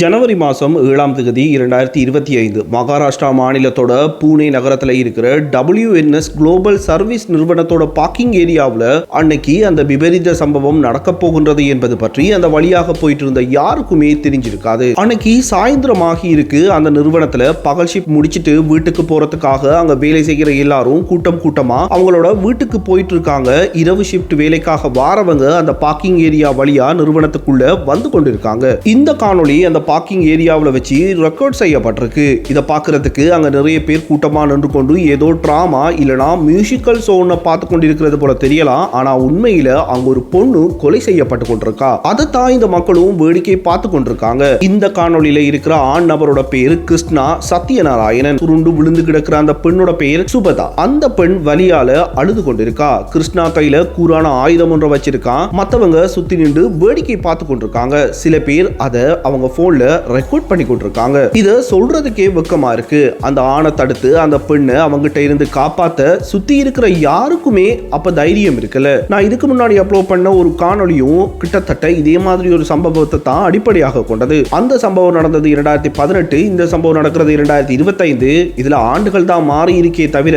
ஜனவரி மாதம் ஏழாம் தேதி இரண்டாயிரத்தி இருபத்தி ஐந்து மகாராஷ்டிரா மாநிலத்தோட பூனே நகரத்தில் இருக்கிற டபிள்யூஎன்எஸ் குளோபல் சர்வீஸ் நிறுவனத்தோட பார்க்கிங் ஏரியாவில் அன்னைக்கு அந்த விபரீத சம்பவம் நடக்க போகின்றது என்பது பற்றி அந்த வழியாக போயிட்டு இருந்த யாருக்குமே தெரிஞ்சிருக்காது. அன்னைக்கு சாயந்தரமாகி இருக்கு அந்த நிறுவனத்தில் பகல் ஷிப் முடிச்சிட்டு வீட்டுக்கு போறதுக்காக அங்கே வேலை செய்கிற எல்லாரும் கூட்டம் கூட்டமாக அவங்களோட வீட்டுக்கு போயிட்டு இருக்காங்க இரவு ஷிஃப்ட் வேலைக்காக வாரவங்க அந்த பார்க்கிங் ஏரியா வழியா நிறுவனத்துக்குள்ள வந்து கொண்டிருக்காங்க. இந்த காணொளி அந்த பார்க்கிங் ஏரியாவில் வச்சு ரெக்கார்ட் செய்யப்பட்டிருக்கு. இதை பார்க்குறதுக்கு அங்க நிறைய பேர் கூட்டமா நின்று கொண்டு ஏதோ ட்ராமா இல்லனா மியூசிக்கல் ஷோன்னு பார்த்து கொண்டிருக்கிறது போல தெரியலாம். ஆனா உண்மையில அங்கே ஒரு பொண்ணு கொலை செய்யப்பட்டு கொண்டிருக்கா. அதைத்தான் இந்த மக்களும் வேடிக்கை பார்த்து கொண்டிருக்காங்க. இந்த காணொளியில இருக்கிற ஆண் நபரோட பேர் கிருஷ்ணா சத்யநாராயணன். சுருண்டு விழுந்து கிடக்கிற அந்த பெண்ணோட பெயர் சுபதா. அந்த பெண் வலியால அழுது கொண்டிருக்கா. கிருஷ்ணா கையில கூறான ஆயுதம் ஒன்றை வச்சிருக்கான் மத்தவங்க சுத்தி நின்று வேடிக்கை பார்த்து கொண்டிருக்காங்க. சில பேர் அதை அவங்க ஃபோனில் ரெக்கார்ட் பண்ணி கொண்டிருக்காங்க இதை சொல்றதுக்கே வெக்கமாக இருக்கு. அந்த ஆணை தடுத்து அந்த பெண்ணை அவங்ககிட்ட இருந்து காப்பாற்ற சுற்றி இருக்கிற யாருக்குமே அப்போ தைரியம் இருக்குல்ல நான் இதுக்கு முன்னாடி அப்லோட் பண்ண ஒரு காணொலியும் கிட்டத்தட்ட இதே மாதிரி ஒரு சம்பவத்தை தான் அடிப்படையாக கொண்டது. அந்த சம்பவம் நடந்தது இரண்டாயிரத்தி பதினெட்டு இந்த சம்பவம் நடக்கிறது இரண்டாயிரத்தி இருபத்தைந்து. இதில் ஆண்டுகள் தான் மாறி இருக்கே தவிர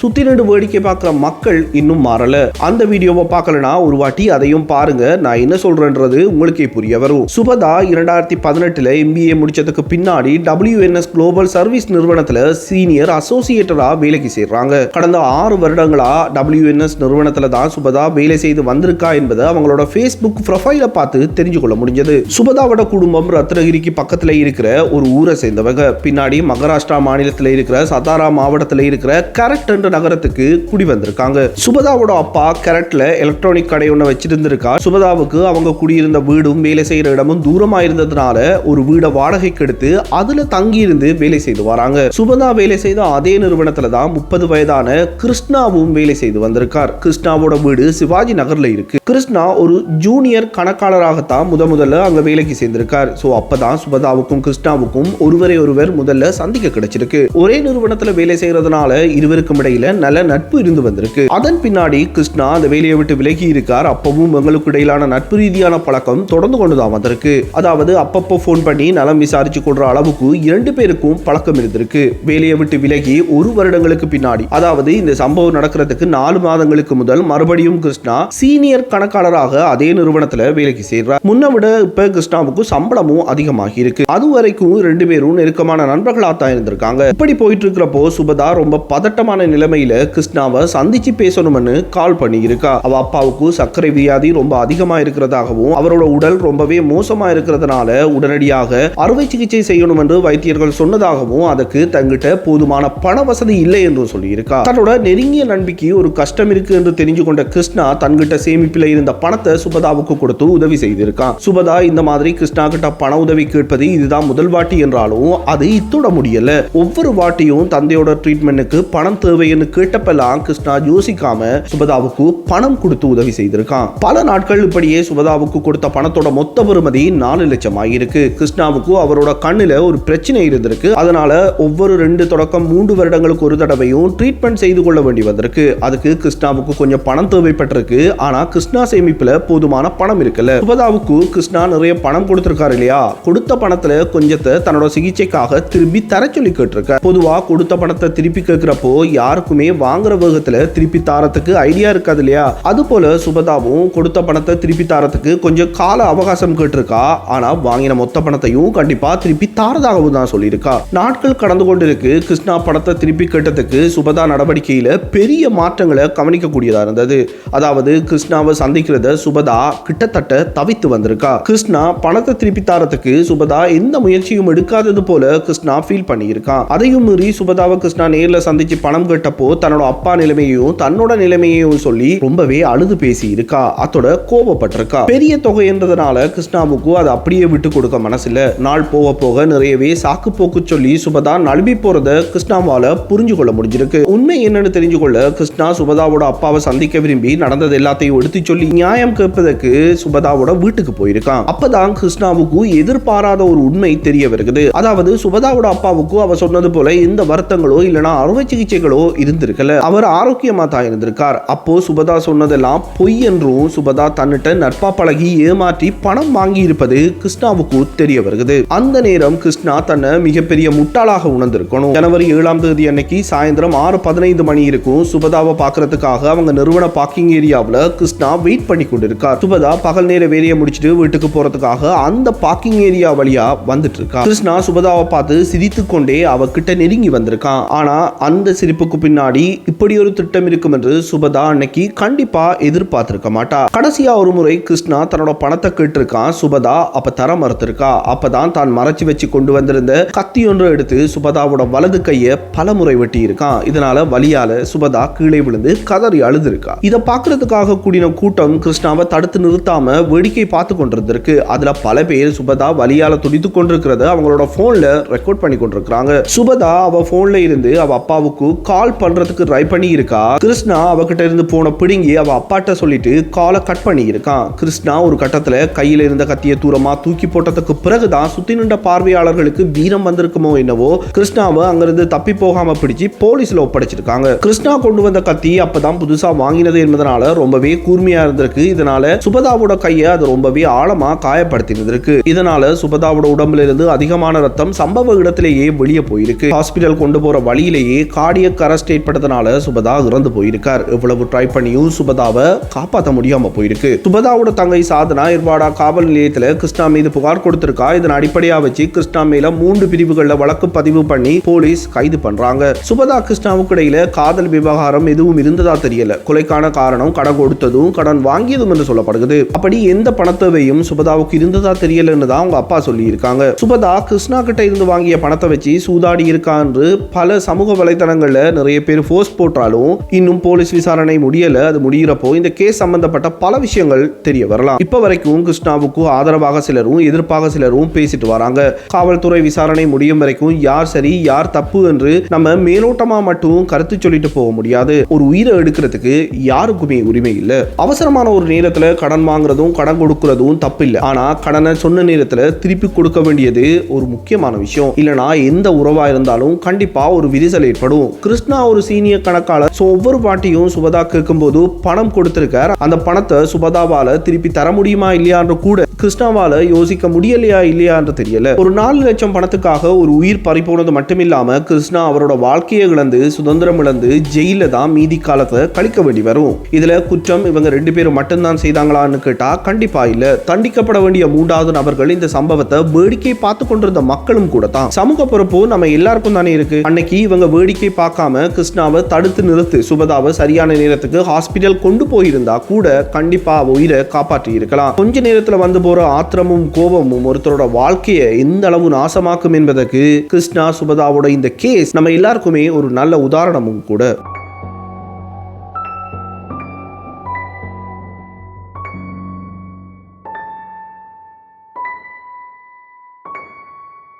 சுத்தி நின்று வேடிக்கை பார்க்குற மக்கள் இன்னும் மாறலை. அந்த வீடியோவை பார்க்கலனா ஒரு வாட்டி அதையும் பாருங்க. நான் என்ன சொல்றேன்றது உங்களுக்கே புரிய வரும். சுபதா இரண்டாயிரத்தி பதினெட்டுல எம்பிஏ முடிச்சதுக்கு பின்னாடி டபிள்யூஎன்எஸ் குளோபல் சர்வீஸ் நிறுவனத்துல சீனியர் அசோசியேட்டரா வேலைக்கு சேர்றாங்க. கடந்த ஆறு வருடங்களா டபிள்யூஎன்எஸ் நிறுவனத்தில் தான் சுபதா வேலை செய்து வந்திருக்கா என்பதை அவங்களோட ஃபேஸ்புக் ப்ரொஃபைல பார்த்து தெரிஞ்சு கொள்ள முடிஞ்சது. சுபதாவோட குடும்பம் ரத்னகிரிக்கு பக்கத்துல இருக்கிற ஒரு ஊரை சேர்ந்தவங்க. பின்னாடி மகாராஷ்டிரா மாநிலத்தில் இருக்கிற சதாரா மாவட்டத்தில் இருக்கிற கரெக்டன் என்ற நகரத்துக்கு குடி வந்திருக்காங்க. சுபதாவோட அப்பா கரட்ல எலக்ட்ரானிக் கடை ஒன்று வச்சிருந்திருக்கா. சுபதாவுக்கு அவங்க குடியிருந்த வீடும் வேலை செய்யற இடமும் தூரமா இருந்ததுனால ஒரு வீடை வாடகைக்கு எடுத்து அதுல தங்கி இருந்து வேலை செய்து வராங்க. சுபதா வேலை செய்த அதே நிறுவனத்துல தான் முப்பது வயதான கிருஷ்ணாவும் வேலை செய்து வந்திருக்கார். கிருஷ்ணாவோட வீடு சிவாஜி நகர்ல இருக்கு. கிருஷ்ணா ஒரு ஜூனியர் கணக்காளராகத்தான் முத முதல்ல அங்க வேலைக்கு சேர்ந்திருக்கார். ஸோ அப்பதான் சுபதாவுக்கும் கிருஷ்ணாவுக்கும் ஒருவரை ஒருவர் முதல்ல சந்திக்க கிடைச்சிருக்கு. ஒரே நிறுவனத்துல வேலை செய்யறதுனால இருவருக்கும் இடையில நல்ல நட்பு இருந்து வந்திருக்கு. அதன் பின்னாடி கிருஷ்ணா அந்த வேலையை விட்டு விலகி இருக்கார். அப்பவும் எங்களுக்கு இடையிலான நட்பு ரீதியான பழக்கம் தொடர்ந்து கொண்டுதான் வந்திருக்கு. அதாவது அப்பப்போ ஃபோன் பண்ணி நலம் விசாரிச்சு கொள்ற அளவுக்கு இரண்டு பேருக்கும் பழக்கம் இருந்திருக்கு. வேலையை விட்டு விலகி ஒரு வருடங்களுக்கு பின்னாடி அதாவது இந்த சம்பவம் நடக்கிறதுக்கு நாலு மாதங்களுக்கு முதல் மறுபடியும் கிருஷ்ணா சீனியர் கணக்காளராக அதே நிறுவனத்துல வேலைக்கு சேர்றார். முன்ன விட இப்ப கிருஷ்ணாவுக்கு சம்பளமும் அதிகமாகி இருக்கு அது வரைக்கும் ரெண்டு பேரும் நெருக்கமான நண்பர்களாக தான் இருந்திருக்காங்க. இப்படி போயிட்டு இருக்கிறப்போ சுபதா ரொம்ப பதட்டமான நிலை நிலைமையில கிருஷ்ணாவை சந்திச்சு பேசணும்னு கால் பண்ணியிருக்கா. அவ அப்பாவுக்கு சர்க்கரை வியாதி ரொம்ப அதிகமா இருக்கிறதாகவும் அவரோட உடல் ரொம்பவே மோசமா இருக்கிறதுனால உடனடியாக அறுவை சிகிச்சை செய்யணும் என்று வைத்தியர்கள் சொன்னதாகவும் அதுக்கு தங்கிட்ட போதுமான பண வசதி இல்லை என்று சொல்லியிருக்கா. தன்னோட நெருங்கிய நண்பிக்கு ஒரு கஷ்டம் இருக்கு என்று தெரிஞ்சு கொண்ட கிருஷ்ணா தன்கிட்ட சேமிப்பில் இருந்த பணத்தை சுபதாவுக்கு கொடுத்து உதவி செய்திருக்கான் சுபதா இந்த மாதிரி கிருஷ்ணா கிட்ட பண உதவி கேட்பது இதுதான் முதல் வாட்டி என்றாலும் அது இத்தோட முடியல. ஒவ்வொரு வாட்டியும் தந்தையோட ட்ரீட்மெண்ட்டுக்கு பணம் தேவைன்னு கேட்டப்பெல்லாம் கிருஷ்ணா யோசிக்காம சுபதாவுக்கு பணம் கொடுத்து உதவி செய்திருக்கான். பல நாட்கள் இப்படியே சுபதாவுக்கு கொடுத்த பணத்தோட மொத்த பெறுமதி நாலு லட்சம் ஆகியிருக்கு கிருஷ்ணாவுக்கு அவரோட கண்ணுல ஒரு பிரச்சனை இருந்திருக்கு. அதனால ஒவ்வொரு ரெண்டு தொடக்கம் மூன்று வருடங்களுக்கு ஒரு தடவையும் ட்ரீட்மெண்ட் செய்து கொள்ள வேண்டி வந்திருக்கு. அதுக்கு கிருஷ்ணாவுக்கு கொஞ்சம் பணம் தேவைப்பட்டிருக்கு. ஆனா கிருஷ்ணா சேமிப்புல போதுமான பணம் இருக்குல்ல சுபதாவுக்கு கிருஷ்ணா நிறைய பணம் கொடுத்திருக்காரு இல்லையா? கொடுத்த பணத்துல கொஞ்சத்தை தன்னோட சிகிச்சைக்காக திருப்பி தர சொல்லி கேட்டிருக்க பொதுவா கொடுத்த பணத்தை திருப்பி கேட்கிறப்போ யாருக்குமே வாங்குற வேகத்துல திருப்பி தாரத்துக்கு ஐடியா இருக்காது இல்லையா? அது போல சுபதாவும் கொடுத்த பணத்தை திருப்பி தாரத்துக்கு கொஞ்சம் கால அவகாசம் கேட்டிருக்கா. ஆனா வாங்கின மொத்த பணத்தையும் கண்டிப்பா திருப்பி தாரதாகவும் தான் சொல்லியிருக்கா. நாட்கள் கடந்து கொண்டிருக்கு. கிருஷ்ணா பணத்தை திருப்பி கேட்டதுக்கு சுபதா நடவடிக்கையில பெரிய மாற்றங்களை கவனிக்கக்கூடியதா இருந்தது. அதாவது கிருஷ்ணாவை சந்திக்கிறத சுபதா கிட்டத்தட்ட தவித்து வந்திருக்கா. கிருஷ்ணா பணத்தை திருப்பி தாரத்துக்கு சுபதா எந்த முயற்சியும் எடுக்காதது போல கிருஷ்ணா ஃபீல் பண்ணியிருக்கான் அதையும் மீறி சுபதாவை கிருஷ்ணா நேரில் சந்திச்சு பணம் கேட்டப்போ தன்னோட அப்பா நிலைமையையும் தன்னோட நிலைமையையும் சொல்லி ரொம்பவே அழுது பேசி இருக்கா அதோட கோபப்பட்டிருக்கா. பெரிய தொகைன்றதுனால கிருஷ்ணாவுக்கு அதை அப்படியே விட்டு கொடுக்க மனசுல நாள் போக போக நிறையவே சாக்கு போக்கு சொல்லி சுபதா நழுவி போறத கிருஷ்ணாவால புரிஞ்சு கொள்ள முடிஞ்சிருக்கு. உண்மை என்னன்னு தெரிஞ்சு கொள்ள கிருஷ்ணா சுபதாவோட அப்பாவை சந்திக்க விரும்பி நடந்தது எல்லாத்தையும் எடுத்து சொல்லி நியாயம் கேட்பதற்கு சுபதாவோட வீட்டுக்கு போயிருக்கான். அப்பதான் கிருஷ்ணாவுக்கு எதிர்பாராத ஒரு உண்மை தெரிய வருகிறது அதாவது சுபதாவோட அப்பாவுக்கு அவ சொன்னது போல எந்த வருத்தங்களோ இல்லனா அறுவை சிகிச்சைகளோ இருந்திருக்கல. அவர் ஆரோக்கியமாக தான் இருந்திருக்கார். அப்போ சுபதா சொன்னதெல்லாம் பொய் என்றும் சுபதா தன்னிட்ட நட்பா பழகி ஏமாற்றி பணம் வாங்கி இருப்பது கிருஷ்ணாவுக்கு தெரிய வருகிறது. அந்த நேரம் கிருஷ்ணா தன்னை மிகப்பெரிய முட்டாளாக உணர்ந்திருக்கணும். ஜனவரி ஏழாம் தேதி அன்னைக்கு சாயந்தரம் ஆறு பதினைந்து மணி இருக்கும் சுபதாவை பார்க்கறதுக்காக அவங்க நிறுவன பார்க்கிங் ஏரியாவில் கிருஷ்ணா வெயிட் பண்ணி கொண்டிருக்கார். சுபதா பகல் நேர வேலையை முடிச்சுட்டு வீட்டுக்கு போறதுக்காக அந்த பார்க்கிங் ஏரியா வழியா வந்துட்டு இருக்கா. கிருஷ்ணா சுபதாவை பார்த்து சிரித்து கொண்டே அவகிட்ட நெருங்கி வந்திருக்கான். ஆனா அந்த சிரிப்புக்கு பின்னாடி இப்படி ஒரு திட்டம் இருக்கும் என்று சுபதா அன்னைக்கு கண்டிப்பா எதிர்பார்த்திருக்க மாட்டா. கடைசியா ஒரு முறை கிருஷ்ணா தன்னோட பணத்தை கேட்டிருக்கான் சுபதா அப்ப தர மறுத்திருக்கா. அப்பதான் தான் மறைச்சு வச்சு கொண்டு வந்திருந்த கத்தி ஒன்று எடுத்து சுபதாவோட வலது கையை பல முறை வெட்டி இருக்கான் இதனால வலியால சுபதா கீழே விழுந்து கதறி அழுதுருக்கா. இதை பாக்குறதுக்காக கூடின கூட்டம் கிருஷ்ணாவை தடுத்து நிறுத்தாம வேடிக்கை பார்த்து கொண்டிருந்திருக்கு. அதுல பல பேர் சுபதா வலியால துடித்து கொண்டிருக்கிறத அவங்களோட போன்ல ரெக்கார்ட் பண்ணி கொண்டிருக்கிறாங்க. சுபதா அவ போன்ல இருந்து அவ அப்பாவுக்கு கால் பண்றதுக்கு ட்ரை பண்ணி இருக்கா கிருஷ்ணா அவகிட்ட இருந்து போன பிடுங்கி அவ அப்பாட்ட சொல்லிட்டு காலை கட் பண்ணி இருக்கான் கிருஷ்ணா ஒரு கட்டத்துல கையில இருந்த கத்திய தூரமா தூக்கி போட்டதுக்கு பிறகுதான் சுத்தி நின்ற பார்வையாளர்களுக்கு வீரம் வந்திருக்குமோ என்னவோ கிருஷ்ணாவை அங்கிருந்து தப்பி போகாம பிடிச்சு போலீஸ்ல ஒப்படைச்சிருக்காங்க. கிருஷ்ணா கொண்டு வந்த கத்தி அப்பதான் புதுசா வாங்கினது என்பதனால ரொம்பவே கூர்மையா இருந்திருக்கு. இதனால சுபதாவோட கையை அது ரொம்பவே ஆழமா காயப்படுத்தி இருந்திருக்கு இதனால சுபதாவோட உடம்புல இருந்து அதிகமான ரத்தம் சம்பவ இடத்திலேயே வெளியே போயிருக்கு. ஹாஸ்பிட்டல் கொண்டு போற வழியிலேயே கார்டியக் அரெஸ்ட் ஏற்பட்டதுனால சுபதா இறந்து போயிருக்கார். இவ்வளவு ட்ரை பண்ணியும் சுபதாவை காப்பாற்ற முடியாம போயிருக்கு. சுபதாவோட தங்கை சாதனா இர்வாடா காவல் நிலையத்துல கிருஷ்ணா மீது புகார் கொடுத்திருக்கா. இதன் அடிப்படையா வச்சு கிருஷ்ணா மேல மூன்று பிரிவுகள்ல வழக்கு பதிவு பண்ணி போலீஸ் கைது பண்றாங்க. சுபதா கிருஷ்ணாவுக்கு இடையில காதல் விவகாரம் எதுவும் இருந்ததா தெரியல. கொலைக்கான காரணம் கடன் கொடுத்ததும் கடன் வாங்கியதும் என்று சொல்லப்படுகிறது. அப்படி எந்த பணத்தேவையும் சுபதாவுக்கு இருந்ததா தெரியலன்னு தான் அவங்க அப்பா சொல்லி இருக்காங்க சுபதா கிருஷ்ணா கிட்ட இருந்து வாங்கிய பணத்தை வச்சு சூதாடி இருக்கா என்று பல சமூக வலைதளங்கள்ல நிறைய நிறைய பேர் ஃபோர்ஸ் போட்டாலும் இன்னும் போலீஸ் விசாரணை முடியல அது முடிகிறப்போ இந்த கேஸ் சம்பந்தப்பட்ட பல விஷயங்கள் தெரிய வரலாம். இப்ப வரைக்கும் கிருஷ்ணாவுக்கு ஆதரவாக சிலரும் எதிர்ப்பாக சிலரும் பேசிட்டு வராங்க. காவல்துறை விசாரணை முடியும் வரைக்கும் யார் சரி யார் தப்பு என்று நம்ம மேலோட்டமா மட்டும் கருத்து சொல்லிட்டு போக முடியாது. ஒரு உயிரை எடுக்கிறதுக்கு யாருக்குமே உரிமை இல்லை. அவசரமான ஒரு நேரத்துல கடன் வாங்குறதும் கடன் கொடுக்கறதும் தப்பு இல்லை ஆனா கடனை சொன்ன நேரத்துல திருப்பி கொடுக்க வேண்டியது ஒரு முக்கியமான விஷயம். இல்லனா எந்த உறவா இருந்தாலும் கண்டிப்பா ஒரு விரிசல் ஏற்படும். கிருஷ்ணா ஒரு சீனியர் கணக்காளர். ஸோ ஒவ்வொரு பாட்டியும் சுபதா கேட்கும்போது பணம் கொடுத்துருக்கார். அந்த பணத்தை சுபதாவால திருப்பி தர முடியுமா இல்லையான்ற கூட கிருஷ்ணாவால யோசிக்க முடியலையா இல்லையான்ற தெரியல. ஒரு நாலு லட்சம் பணத்துக்காக ஒரு உயிர் பறி போனது மட்டுமில்லாம கிருஷ்ணா அவரோட வாழ்க்கையை இழந்து சுதந்திரம் இழந்து ஜெயில தான் மீதி காலத்தை கழிக்க வேண்டி வரும். இதுல குற்றம் இவங்க ரெண்டு பேரும் மட்டும்தான் செய்தாங்களான்னு கேட்டா கண்டிப்பா இல்ல. தண்டிக்கப்பட வேண்டிய மூன்றாவது நபர்கள் இந்த சம்பவத்தை வேடிக்கை பார்த்து கொண்டிருந்த மக்களும் கூட தான். சமூக பொறுப்பு நம்ம எல்லாருக்கும் தானே இருக்கு. அன்னைக்கு இவங்க வேடிக்கை பார்க்காம கிருஷ்ணாவை தடுத்து நிறுத்து சுபதாவை சரியான நேரத்துக்கு ஹாஸ்பிட்டல் கொண்டு போயிருந்தா கூட கண்டிப்பா அவ உயிரை காப்பாற்றி இருக்கலாம். கொஞ்ச நேரத்துல வந்து போற ஆத்திரமும் கோபமும் ஒருத்தரோட வாழ்க்கையை எந்த அளவு நாசமாக்கும் என்பதற்கு கிருஷ்ணா சுபதாவோட இந்த கேஸ் நம்ம எல்லாருக்குமே ஒரு நல்ல உதாரணமும் கூட.